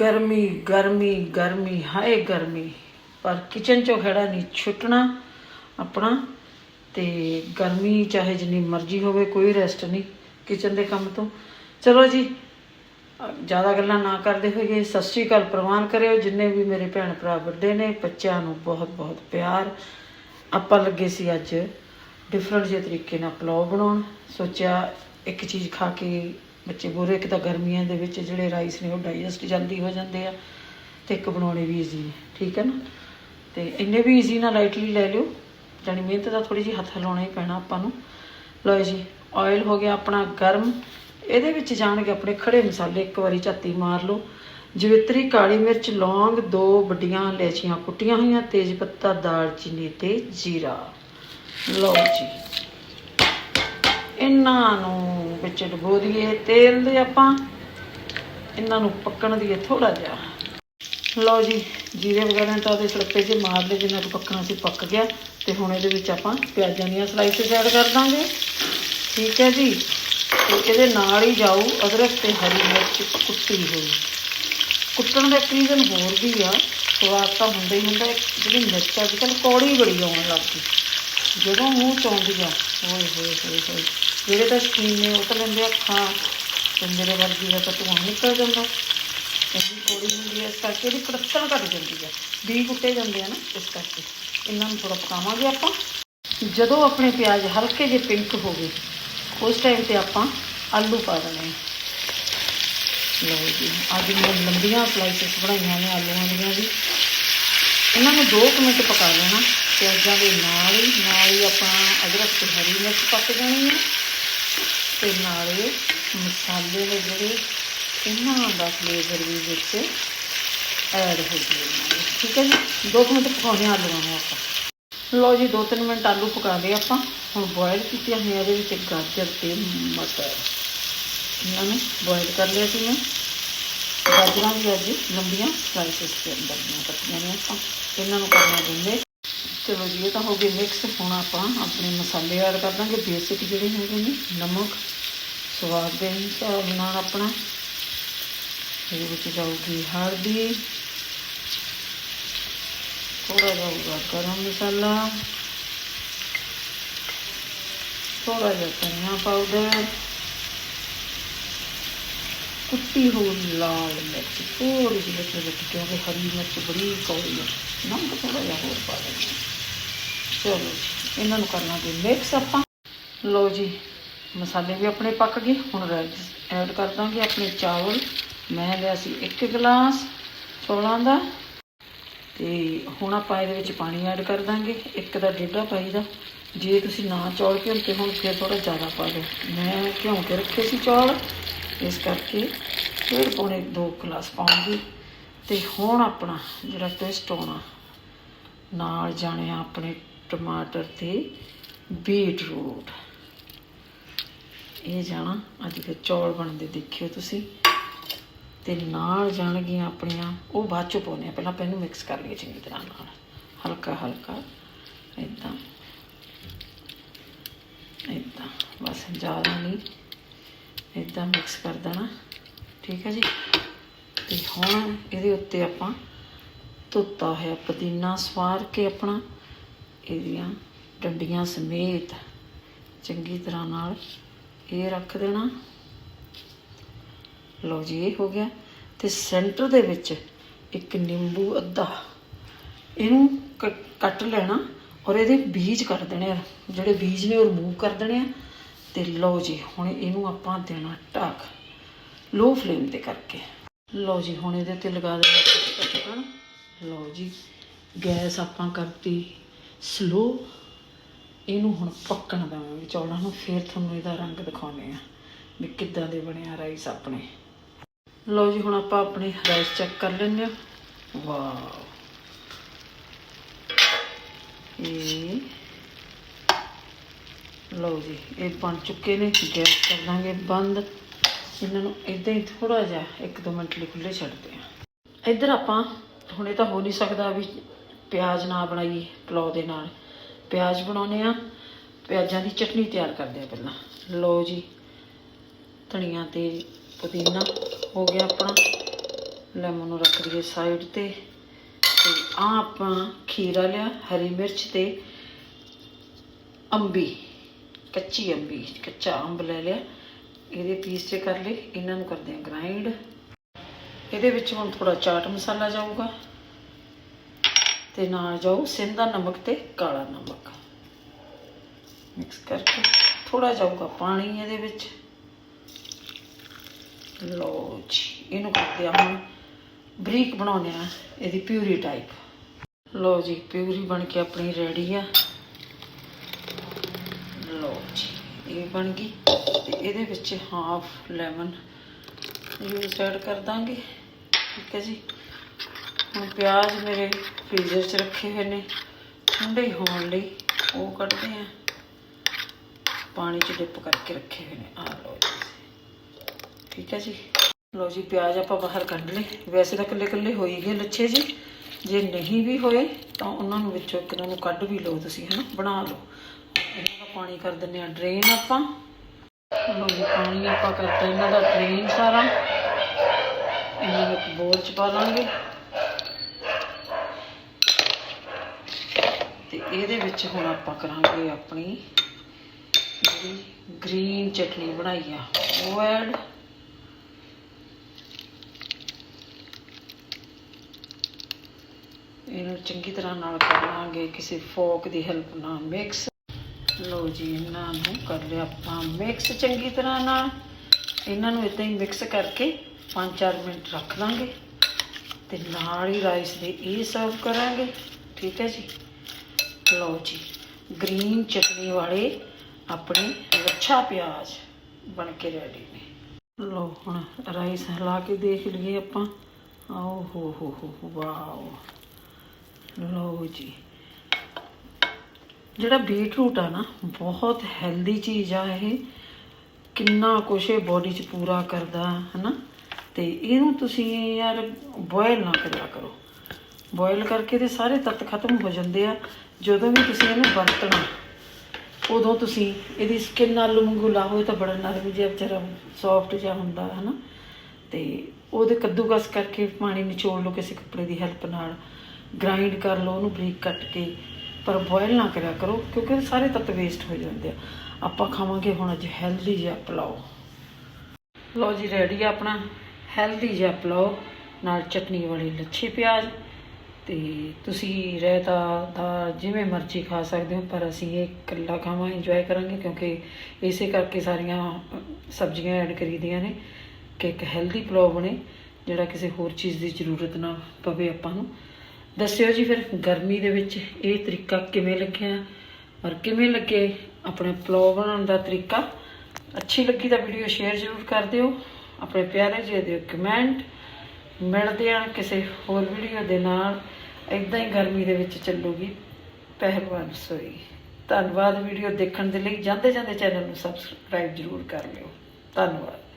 ਗਰਮੀ ਗਰਮੀ ਗਰਮੀ, ਹਾਏ ਗਰਮੀ। ਪਰ ਕਿਚਨ ਚੋਂ ਖੜਾ ਨਹੀਂ, ਛੁੱਟਣਾ ਆਪਣਾ ਤੇ ਗਰਮੀ ਚਾਹੇ ਜਿੰਨੀ ਮਰਜ਼ੀ ਹੋਵੇ, ਕੋਈ ਰੈਸਟ ਨਹੀਂ ਕਿਚਨ ਦੇ ਕੰਮ ਤੋਂ। ਚਲੋ ਜੀ, ਜ਼ਿਆਦਾ ਗੱਲਾਂ ਨਾ ਕਰਦੇ ਹੋਈਏ, ਸਤਿ ਸ਼੍ਰੀ ਅਕਾਲ ਪ੍ਰਵਾਨ ਕਰਿਓ। ਜਿੰਨੇ ਵੀ ਮੇਰੇ ਭੈਣ ਭਰਾ ਵੱਡੇ ਨੇ, ਬੱਚਿਆਂ ਨੂੰ ਬਹੁਤ ਬਹੁਤ ਪਿਆਰ। ਆਪਾਂ ਲੱਗੇ ਸੀ ਅੱਜ ਡਿਫਰੈਂਟ ਜਿਹੇ ਤਰੀਕੇ ਨਾਲ ਪਲਾਓ ਬਣਾਉਣ। ਸੋਚਿਆ ਇੱਕ ਚੀਜ਼ ਖਾ ਕੇ ਬੱਚੇ ਬੁਰੇ, ਇੱਕ ਤਾਂ ਗਰਮੀਆਂ ਦੇ ਵਿੱਚ ਜਿਹੜੇ ਰਾਈਸ ਨੇ ਉਹ ਡਾਈਜੈਸਟ ਜਲਦੀ ਹੋ ਜਾਂਦੇ ਆ ਤੇ ਇੱਕ ਬਣਾਉਣੇ ਵੀ ਈਜ਼ੀ ਨੇ, ਠੀਕ ਹੈ ਨਾ? ਤੇ ਇੰਨੇ ਵੀ ਈਜ਼ੀ ਨਾਲ ਲਾਈਟਲੀ ਲੈ ਲਿਓ, ਜਾਣੀ ਮਿਹਨਤ ਦਾ ਥੋੜੀ ਜਿਹੀ ਹੱਥ ਲਾਉਣਾ ਹੀ ਪੈਣਾ ਆਪਾਂ ਨੂੰ। ਲਓ ਜੀ ਆਇਲ ਹੋ ਗਿਆ ਆਪਣਾ ਗਰਮ, ਇਹਦੇ ਵਿੱਚ ਜਾਣਗੇ ਆਪਣੇ ਖੜੇ ਮਸਾਲੇ, ਇੱਕ ਵਾਰੀ ਝਾਤੀ ਮਾਰ ਲਓ। ਜਵਿਤਰੀ, ਕਾਲੀ ਮਿਰਚ, ਲੌਂਗ, ਦੋ ਵੱਡੀਆਂ ਇਲਾਇਚੀਆਂ ਕੁੱਟੀਆਂ ਹੋਈਆਂ, ਤੇਜ ਪੱਤਾ, ਦਾਲਚੀਨੀ ਤੇ ਜੀਰਾ। ਲਓ ਜੀ। ਇਹਨਾਂ ਨੂੰ ਵਿੱਚ ਡਬੋ ਦਈਏ ਤੇਲ ਦੇ ਆਪਾਂ। ਇਹਨਾਂ ਨੂੰ ਪੱਕਣ ਦਈਏ ਥੋੜਾ ਜਿਹਾ। ਲਓ ਜੀ, ਜੀਰੇ ਵਗੈਰਾ ਤਾਂ ਉਹਦੇ ਛੜਪੇ ਜੇ ਮਾਰ ਲਏ, ਜਿੰਨਾ ਕੁ ਪੱਕਣਾ ਸੀ ਪੱਕ ਗਿਆ। ਤੇ ਹੁਣ ਇਹਦੇ ਵਿੱਚ ਆਪਾਂ ਪਿਆਜ਼ਾਂ ਦੀਆਂ ਸਲਾਈਸਿਸ ਐਡ ਕਰ ਦਾਂਗੇ। ਠੀਕ ਹੈ ਜੀ? ਤੇ ਇਹਦੇ ਨਾਲ ਹੀ ਜਾਊ ਅਦਰਕ ਤੇ ਹਰੀ ਮਿਰਚ ਕੁੱਟੀ ਹੋਈ। ਕੁੱਟਣ ਦਾ ਇੱਕ ਰੀਜ਼ਨ ਹੋਰ ਵੀ ਆ, ਸਵਾਦ ਤਾਂ ਹੁੰਦਾ ਹੀ ਹੁੰਦਾ ਜਿਹੜੀ ਮਿਰਚ ਅੱਜ ਕੱਲ੍ਹ ਕੌੜੀ ਬੜੀ ਆਉਣ ਲੱਗ ਗਈ। ਜਦੋਂ ਮੂੰਹ ਚ ਆਉਂਦੀ ਆ, ਓਏ ਹੋਏ ਹੋਏ ਹੋਏ। ਜਿਹੜੇ ਤਾਂ ਸ਼ਕੀਨ ਨੇ ਉਹ ਤਾਂ ਲੈਂਦੇ ਅੱਖਾਂ ਤੇ ਮੇਰੇ ਵਰਗੀ ਦਾ ਤਾਂ ਧੂਆਂ ਨਿਕਲ ਜਾਂਦਾ। ਇੰਨੀ ਕੌੜੀ ਹੁੰਦੀ ਹੈ ਇਸ ਕਰਕੇ ਇਹਦੀ ਕੜਤਣ ਘੱਟ ਜਾਂਦੀ ਆ ਬੀ ਕੁੱਟੇ ਜਾਂਦੇ ਆ ਨਾ ਇਸ ਕਰਕੇ। ਇਹਨਾਂ ਨੂੰ ਥੋੜਾ ਪਕਾਵਾਂਗੇ ਆਪਾਂ। ਜਦੋਂ ਆਪਣੇ ਪਿਆਜ਼ ਹਲਕੇ ਜਿਹੇ ਪਿੰਕ ਹੋ ਗਏ, ਉਸ ਟਾਈਮ ਤੇ ਆਪਾਂ ਆਲੂ ਪਾ ਦੇਣੇ। ਆ। ਲਓ ਜੀ, ਅੱਜ ਮੈਂ ਲੰਬੀਆਂ ਸਲਾਈਸਿਸ ਬਣਾਈਆਂ ਨੇ ਆਲੂਆਂ ਦੀਆਂ ਵੀ। ਇਹਨਾਂ ਨੂੰ 2 ਮਿੰਟ ਪਕਾ ਲੈਣਾ। ਪਿਆਜ਼ਾਂ ਦੇ ਨਾਲ ਹੀ ਨਾਲ ਹੀ ਆਪਾਂ ਅਦਰਕ ਤੇ ਹਰੀ ਮਿਰਚ ਪੱਕ ਜਾਣੀ ਹੈ। ਤੇ ਨਾਲੇ ਮਸਾਲੇ ਨੇ ਜਿਹੜੇ ਇਹਨਾਂ ਦਾ ਫਲੇਵਰ ਵੀ ਵਿੱਚ ਐਡ ਹੋ ਜਾਊਗਾ ਠੀਕ ਹੈ ਜੀ? 2 ਮਿੰਟ ਪਕਾਉਣੇ ਆ ਆਲੂਆਂ ਨੂੰ ਆਪਾਂ। ਲਓ ਜੀ 2-3 ਮਿੰਟ ਆਲੂ ਪਕਾ ਲਏ ਆਪਾਂ। ਹੁਣ ਬੋਇਲ ਕੀਤੀਆਂ ਹੋਈਆਂ ਇਹਦੇ ਵਿੱਚ ਗਾਜਰ ਤੇ ਮਟਰ। ਇਹਨਾਂ ਨੂੰ ਬੋਇਲ ਕਰ ਲਿਆ ਸੀ ਮੈਂ। ਗਾਜਰਾਂ ਵੀ ਅੱਜ ਲੰਬੀਆਂ ਸਲਾਈਸਿਸ ਦੇ ਅੰਦਰ ਦੀਆਂ ਕੱਟੀਆਂ ਨੇ ਆਪਾਂ। ਇਹਨਾਂ ਨੂੰ ਕਰਨਾ ਦਿੰਦੇ ਚਲੋ ਜੀ, ਇਹ ਤਾਂ ਹੋ ਗਏ ਮਿਕਸ ਹੁਣ ਆਪਾਂ ਆਪਣੇ ਮਸਾਲੇ ਐਡ ਕਰ ਦਾਂਗੇ। ਬੇਸਿਕ ਜਿਹੜੇ ਹੈਗੇ ਨੇ, ਨਮਕ, ਸਵਾਦ ਦੇ ਹਿਸਾਬ ਨਾਲ ਆਪਣਾ। ਇਹਦੇ ਵਿੱਚ ਜਾਊਗੀ ਹਲਦੀ। ਥੋੜਾ ਜਾਊਗਾ ਗਰਮ ਮਸਾਲਾ। ਥੋੜਾ ਜਿਹਾ ਧਨੀਆ ਪਾਊਡਰ ਕੁੱਟੀ ਹੋਈ ਲਾਲ ਮਿਰਚ ਥੋੜੀ ਜਿਹੀ ਵਿੱਚ ਵਿੱਚ ਕਿਉਂਕਿ ਹਰੀ ਮਿਰਚ ਬੜੀ ਕੌੜੀ ਹੈ ਨਮਕ ਥੋੜਾ ਜਿਹਾ ਹੋਰ ਪਾ ਦੇਣਾ ਚਲੋ ਜੀ ਇਹਨਾਂ ਨੂੰ ਕਰਨਾ ਜੀ ਮਿਕਸ ਆਪਾਂ। ਲਓ ਜੀ, ਮਸਾਲੇ ਵੀ ਆਪਣੇ ਪੱਕ ਗਏ। ਹੁਣ ਰਾਈਸ ਐਡ ਕਰ ਦਾਂਗੇ ਆਪਣੇ ਚਾਵਲ। ਮੈਂ ਲਿਆ ਸੀ 1 ਗਲਾਸ ਚੌਲਾਂ ਦਾ। ਤੇ ਹੁਣ ਆਪਾਂ ਇਹਦੇ ਵਿੱਚ ਪਾਣੀ ਐਡ ਕਰ ਦਾਂਗੇ। ਇੱਕ ਦਾ ਡੇਢਾ ਪਾਈ ਦਾ। ਜੇ ਤੁਸੀਂ ਨਾ ਚੌਲ ਭਿਉਂਤੇ ਹੁਣ, ਫਿਰ ਥੋੜਾ ਜ਼ਿਆਦਾ ਪਾ ਦਿਓ। ਮੈਂ ਭਿਉਂ ਕੇ ਰੱਖੇ ਸੀ ਚੌਲ। ਇਸ ਕਰਕੇ ਫਿਰ ਪੌਣੇ 2 ਗਲਾਸ ਪਾਉਂਗੀ। ਤੇ ਹੁਣ ਆਪਣਾ ਜਿਹੜਾ ਟੇਸਟ ਆਉਣਾ, ਨਾਲ ਜਾਣੇ ਆਪਣੇ ਟਮਾਟਰ ਤੇ ਬੀਟਰੂਟ। ਇਹ ਜਾਣਾ, ਅੱਜ ਦੇ ਚੌਲ ਬਣਦੇ ਦੇਖਿਓ ਤੁਸੀਂ। ਤੇ ਨਾਲ ਜਾਣਗੀਆਂ ਆਪਣੀਆਂ, ਉਹ ਬਾਅਦ 'ਚ ਪਾਉਂਦੇ ਆ ਪਹਿਲਾਂ ਆਪਾਂ ਨੂੰ ਮਿਕਸ ਕਰ ਲਈਏ ਚੰਗੀ ਤਰ੍ਹਾਂ ਨਾਲ। ਹਲਕਾ ਹਲਕਾ ਇਦਾਂ ਇਦਾਂ ਬਸ ਜ਼ਿਆਦਾ ਨਹੀਂ। ਇਦਾਂ ਮਿਕਸ ਕਰ ਦੇਣਾ। ਠੀਕ ਹੈ ਜੀ? ਤੇ ਹੁਣ ਇਹਦੇ ਉੱਤੇ ਆਪਾਂ ਧੋਤਾ ਹੋਇਆ ਪੁਦੀਨਾ ਸਵਾਰ ਕੇ ਆਪਣਾ ਇਹਦੀਆਂ ਡੰਡੀਆਂ ਸਮੇਤ ਚੰਗੀ ਤਰ੍ਹਾਂ ਨਾਲ ਇਹ ਰੱਖ ਦੇਣਾ। ਲਓ ਜੀ, ਇਹ ਹੋ ਗਿਆ ਤੇ ਸੈਂਟਰ ਦੇ ਵਿੱਚ ਇੱਕ ਨਿੰਬੂ ਅੱਧਾ ਇਹਨੂੰ ਕ- ਕੱਟ ਲੈਣਾ ਔਰ ਇਹਦੇ ਬੀਜ ਕੱਢ ਦੇਣੇ ਆ, ਜਿਹੜੇ ਬੀਜ ਨੇ ਉਹ ਰਿਮੂਵ ਕਰ ਦੇਣੇ ਆ। ਤੇ ਲਓ ਜੀ, ਹੁਣ ਇਹਨੂੰ ਆਪਾਂ ਦੇਣਾ ਢੱਕ ਲੋ ਫਲੇਮ ਤੇ ਕਰਕੇ। ਲਓ ਜੀ, ਹੁਣ ਇਹਦੇ ਤੇ ਲਗਾ ਦੇਣਾ। ਢੱਕਣ ਲਓ ਜੀ, ਗੈਸ ਆਪਾਂ ਕਰਤੀ ਸਲੋ ਇਹਨੂੰ ਹੁਣ ਪੱਕਣ ਦੇਵਾਂਗੇ ਚੌਲਾਂ ਨੂੰ ਫਿਰ ਤੁਹਾਨੂੰ ਇਹਦਾ ਰੰਗ ਦਿਖਾਉਂਦੇ ਆ ਵੀ ਕਿੱਦਾਂ ਦੇ ਬਣਿਆ ਰਾਈਸ ਆਪਣੇ। ਲਓ ਜੀ, ਹੁਣ ਆਪਾਂ ਆਪਣੇ ਰਾਈਸ ਚੈੱਕ ਕਰ ਲੈਂਦੇ ਆ ਵਾਓ। ਇਹ ਲਓ ਜੀ, ਇਹ ਬਣ ਚੁੱਕੇ ਨੇ, ਗੈਸ ਕਰ ਦਾਂਗੇ ਬੰਦ। ਇਹਨਾਂ ਨੂੰ ਇਦਾਂ ਹੀ ਥੋੜਾ ਜਿਹਾ ਇੱਕ ਦੋ ਮਿੰਟ ਲਈ ਖੁੱਲੇ ਛੱਡਦੇ ਆ ਇੱਧਰ ਆਪਾਂ, ਹੁਣ ਇਹ ਤਾਂ ਹੋ ਨਹੀਂ ਸਕਦਾ ਵੀ ਪਿਆਜ਼ ਨਾ ਬਣਾਈਏ ਪਲੌ ਦੇ ਨਾਲ। ਪਿਆਜ਼ ਬਣਾਉਨੇ ਆ ਪਿਆਜ਼ਾਂ ਦੀ ਚਟਨੀ ਤਿਆਰ ਕਰਦੇ ਆ ਪਹਿਲਾਂ। ਲਓ ਜੀ, ਧਨੀਆ ਤੇ ਪੁਦੀਨਾ ਹੋ ਗਿਆ ਆਪਣਾ। ਲੈਮਨ ਨੂੰ ਰੱਖ ਦਈਏ ਸਾਈਡ ਤੇ। ਤੇ ਆ ਆਪਾਂ ਖੀਰਾ ਲਿਆ, ਹਰੀ ਮਿਰਚ ਤੇ ਅੰਬੀ, ਕੱਚੀ ਅੰਬੀ, ਕੱਚਾ ਅੰਬ ਲੈ ਲਿਆ। ਇਹਦੇ ਪੀਸ ਚ ਕਰ ਲਏ, ਇਹਨਾਂ ਨੂੰ ਕਰਦੇ ਆ ਗ੍ਰਾਈਂਡ ਇਹਦੇ ਵਿੱਚ ਹੁਣ ਥੋੜਾ ਚਾਟ ਮਸਾਲਾ ਜਾਊਗਾ। ਤੇ ਨਾਲ ਜਾਊ ਸਿੰਧਾ ਨਮਕ ਤੇ ਕਾਲਾ ਨਮਕ। ਮਿਕਸ ਕਰਕੇ ਥੋੜਾ ਜਾਊਗਾ ਪਾਣੀ ਇਹਦੇ ਵਿੱਚ। ਲਓ ਜੀ, ਇਹਨੂੰ ਕਰਦੇ ਆ ਹੁਣ ਬਰੀਕ ਬਣਾਉਂਦੇ ਆ ਇਹਦੀ ਪਿਊਰੀ ਟਾਈਪ ਲਓ ਜੀ, ਪਿਊਰੀ ਬਣ ਕੇ ਆਪਣੀ ਰੈਡੀ ਆ। ਲਓ ਜੀ, ਇਹ ਬਣ ਗਈ ਤੇ ਇਹਦੇ ਵਿੱਚ ਹਾਫ ਲੈਮਨ ਯੂਜ਼ ਐਡ ਕਰ ਦਾਂਗੇ। ਠੀਕ ਹੈ ਜੀ। ਹੁਣ ਪਿਆਜ਼ ਮੇਰੇ ਫ੍ਰੀਜ਼ਰ 'ਚ ਰੱਖੇ ਹੋਏ ਨੇ, ਠੰਡੇ ਹੋਣ ਲਈ ਉਹ ਕੱਢਦੇ ਆ। ਪਾਣੀ 'ਚ ਡਿਪ ਕਰਕੇ ਰੱਖੇ ਹੋਏ ਨੇ। ਆ ਲਓ ਜੀ। ਠੀਕ ਹੈ ਜੀ। ਲਓ ਜੀ, ਪਿਆਜ਼ ਆਪਾਂ ਬਾਹਰ ਕੱਢ ਲਏ। ਵੈਸੇ ਤਾਂ ਇਕੱਲੇ ਇਕੱਲੇ ਹੋ ਹੀ ਗਏ ਲੱਛੇ ਜੀ। ਜੇ ਨਹੀਂ ਵੀ ਹੋਏ, ਤਾਂ ਉਹਨਾਂ ਨੂੰ ਵਿੱਚੋਂ ਇੱਕ ਨੂੰ ਕੱਢ ਵੀ ਲਓ ਤੁਸੀਂ, ਹਨਾ? ਬਣਾ ਲਓ। ਇਹਨਾਂ ਦਾ ਪਾਣੀ ਕਰ ਦਿੰਦੇ ਆ ਡਰੇਨ ਆਪਾਂ। ਲਓ ਜੀ, ਪਾਣੀ ਆਪਾਂ ਕਰਤਾ ਇਹਨਾਂ ਦਾ ਡਰੇਨ ਸਾਰਾ। ਇਹਨਾਂ ਨੂੰ ਇੱਕ ਬੋਲ ਚ ਪਾ ਲਾਂਗੇ ਤੇ ਇਹਦੇ ਵਿੱਚ ਹੁਣ ਆਪਾਂ ਕਰਾਂਗੇ ਆਪਣੀ ਜਿਹੜੀ ਗ੍ਰੀਨ ਚਟਨੀ ਬਣਾਈ ਆ, ਉਹ ਐਡ। ਇਹਨੂੰ ਚੰਗੀ ਤਰ੍ਹਾਂ ਨਾਲ ਕਰ ਲਾਂਗੇ, ਕਿਸੇ ਫੋਕ ਦੀ ਹੈਲਪ ਨਾਲ ਮਿਕਸ ਲਓ ਜੀ, ਇਹਨਾਂ ਨੂੰ ਕਰ ਲਿਆ ਆਪਾਂ ਮਿਕਸ ਚੰਗੀ ਤਰ੍ਹਾਂ ਨਾਲ। ਇਹਨਾਂ ਨੂੰ ਇਦਾਂ ਹੀ ਮਿਕਸ ਕਰਕੇ 5-4 ਮਿੰਟ ਰੱਖ ਲਾਂਗੇ ਤੇ ਨਾਲ ਹੀ ਰਾਈਸ ਦੇ ਇਹ ਸਰਵ ਕਰਾਂਗੇ। ਠੀਕ ਹੈ ਜੀ? ਲਓ ਜੀ ਗ੍ਰੀਨ ਚਟਨੀ ਵਾਲੇ ਆਪਣੇ ਲੱਛਾ ਪਿਆਜ਼ ਬਣ ਕੇ ਰੈਡੀ ਨੇ। ਲਓ ਹੁਣ ਰਾਈਸ ਹਿਲਾ ਕੇ ਦੇਖ ਲਈਏ ਆਪਾਂ। ਆਓ ਹੋ ਹੋ ਹੋ ਹੋ, ਵਾਓ। ਲਓ ਜੀ। ਜਿਹੜਾ ਬੀਟਰੂਟ ਆ ਨਾ ਬਹੁਤ ਹੈਲਦੀ ਚੀਜ਼ ਆ ਇਹ। ਕਿੰਨਾ ਕੁਛ ਇਹ ਬੋਡੀ 'ਚ ਪੂਰਾ ਕਰਦਾ ਹਨਾ? ਤੇ ਇਹਨੂੰ ਤੁਸੀਂ ਯਾਰ ਬੋਇਲ ਨਾ ਕਰਿਆ ਕਰੋ। ਬੋਇਲ ਕਰਕੇ ਤੇ ਸਾਰੇ ਤੱਤ ਖਤਮ ਹੋ ਜਾਂਦੇ ਆ। ਜਦੋਂ ਵੀ ਤੁਸੀਂ ਇਹਨੂੰ ਵਰਤਣਾ, ਉਦੋਂ ਤੁਸੀਂ ਇਹਦੀ ਸਕਿਨ ਆਲੂ ਵਾਂਗੂ ਲਾਓ ਤਾਂ ਬੜਾ ਨਰਮ ਜਿਹਾ ਵਿਚਾਰਾ ਸੌਫਟ ਜਿਹਾ ਹੁੰਦਾ ਹਨਾ ਤੇ ਉਹਦੇ ਕੱਦੂਕਸ ਕਰਕੇ ਪਾਣੀ ਨਿਚੋੜ ਲਓ ਕਿਸੇ ਕੱਪੜੇ ਦੀ ਹੈਲਪ ਨਾਲ। ਗ੍ਰਾਈਂਡ ਕਰ ਲਓ, ਉਹਨੂੰ ਬਰੀਕ ਕੱਟ ਕੇ, ਪਰ ਬੋਇਲ ਨਾ ਕਰਿਆ ਕਰੋ, ਕਿਉਂਕਿ ਉਹਦੇ ਸਾਰੇ ਤੱਤ ਵੇਸਟ ਹੋ ਜਾਂਦੇ ਆ। ਆਪਾਂ ਖਾਵਾਂਗੇ ਹੁਣ ਅੱਜ ਹੈਲਦੀ ਜਿਹਾ ਪੁਲਾਓ। ਲਓ ਜੀ ਰੈਡੀ ਆ ਆਪਣਾ। ਹੈਲਦੀ ਜਿਹਾ ਪੁਲਾਓ, ਨਾਲ ਚਟਨੀ ਵਾਲੀ ਲੱਛੇ ਪਿਆਜ਼। ਤੇ ਤੁਸੀਂ ਰਾਇਤਾ ਦਾ ਜਿਵੇਂ ਮਰਜ਼ੀ ਖਾ ਸਕਦੇ ਹੋ, ਪਰ ਅਸੀਂ ਇਹ ਇਕੱਲਾ ਖਾਵਾਂ ਇੰਜੋਏ ਕਰਾਂਗੇ, ਕਿਉਂਕਿ ਇਸੇ ਕਰਕੇ ਸਾਰੀਆਂ ਸਬਜ਼ੀਆਂ ਐਡ ਕਰੀਦੀਆਂ ਨੇ ਕਿ ਇੱਕ ਹੈਲਦੀ ਪੁਲਾਓ ਬਣੇ, ਜਿਹੜਾ ਕਿਸੇ ਹੋਰ ਚੀਜ਼ ਦੀ ਜ਼ਰੂਰਤ ਨਾ ਪਵੇ ਆਪਾਂ ਨੂੰ। ਦੱਸਿਓ ਜੀ ਫਿਰ, ਗਰਮੀ ਦੇ ਵਿੱਚ ਇਹ ਤਰੀਕਾ ਕਿਵੇਂ ਲੱਗਿਆ? ਔਰ ਕਿਵੇਂ ਲੱਗੇ ਆਪਣੇ ਪੁਲਾਓ ਬਣਾਉਣ ਦਾ ਤਰੀਕਾ? ਅੱਛੀ ਲੱਗੀ ਤਾਂ ਵੀਡੀਓ ਸ਼ੇਅਰ ਜ਼ਰੂਰ ਕਰ ਦਿਓ। ਆਪਣੇ ਪਿਆਰੇ ਜਿਹੇ ਦੇ ਕਮੈਂਟ ਮਿਲਦੇ ਆ ਕਿਸੇ ਹੋਰ ਵੀਡੀਓ ਦੇ ਨਾਲ। ਇਦਾਂ ਹੀ ਗਰਮੀ ਦੇ ਵਿੱਚ ਚੱਲੂਗੀ, ਪਹਿਲਵਾਨ ਸੋਈ। ਧੰਨਵਾਦ ਵੀਡੀਓ ਦੇਖਣ ਦੇ ਲਈ। ਜਾਂਦੇ ਜਾਂਦੇ ਚੈਨਲ ਨੂੰ ਸਬਸਕ੍ਰਾਈਬ ਜ਼ਰੂਰ ਕਰ ਲਿਓ। ਧੰਨਵਾਦ।